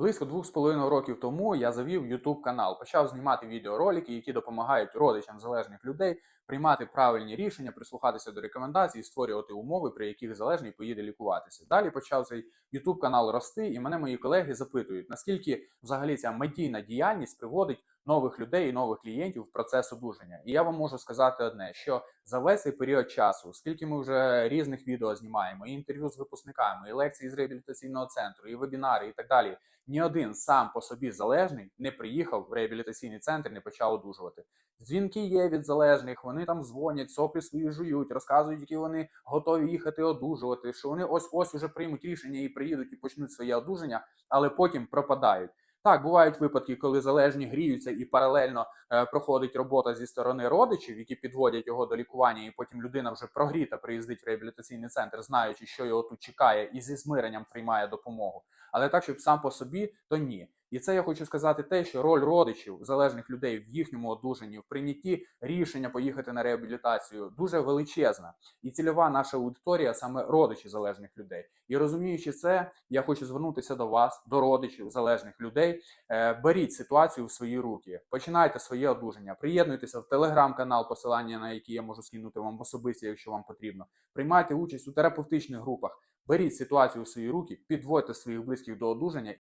Близько двох з половиною років тому я завів YouTube канал, почав знімати відеоролики, які допомагають родичам залежних людей приймати правильні рішення, прислухатися до рекомендацій, створювати умови, при яких залежний поїде лікуватися. Далі почав цей YouTube канал рости, і мене мої колеги запитують, наскільки взагалі ця медійна діяльність приводить нових людей і нових клієнтів в процес одужання. І я вам можу сказати одне: що за весь цей період часу, скільки ми вже різних відео знімаємо, і інтерв'ю з випускниками, і лекції з реабілітаційного центру, і вебінари, і так далі. Ні один сам по собі залежний не приїхав в реабілітаційний центр, не почав одужувати. Дзвінки є від залежних, вони там дзвонять, соплі свої жують, розказують, які вони готові їхати одужувати, що вони ось ось уже приймуть рішення і приїдуть і почнуть своє одужання, але потім пропадають. Так, бувають випадки, коли залежні гріються і паралельно е, проходить робота зі сторони родичів, які підводять його до лікування, і потім людина вже прогріта приїздить в реабілітаційний центр, знаючи, що його тут чекає, і зі змиренням приймає допомогу. Але так, щоб сам по собі, то ні. І це я хочу сказати те, що роль родичів залежних людей в їхньому одужанні, в прийнятті рішення поїхати на реабілітацію дуже величезна. І цільова наша аудиторія саме родичі залежних людей. І розуміючи це, я хочу звернутися до вас, до родичів залежних людей. Е, Беріть ситуацію в свої руки, починайте своє одужання, приєднуйтеся в телеграм-канал, посилання на який я можу скинути вам особисто, якщо вам потрібно. Приймайте участь у терапевтичних групах. Беріть ситуацію в свої руки, підводьте своїх близьких до одужання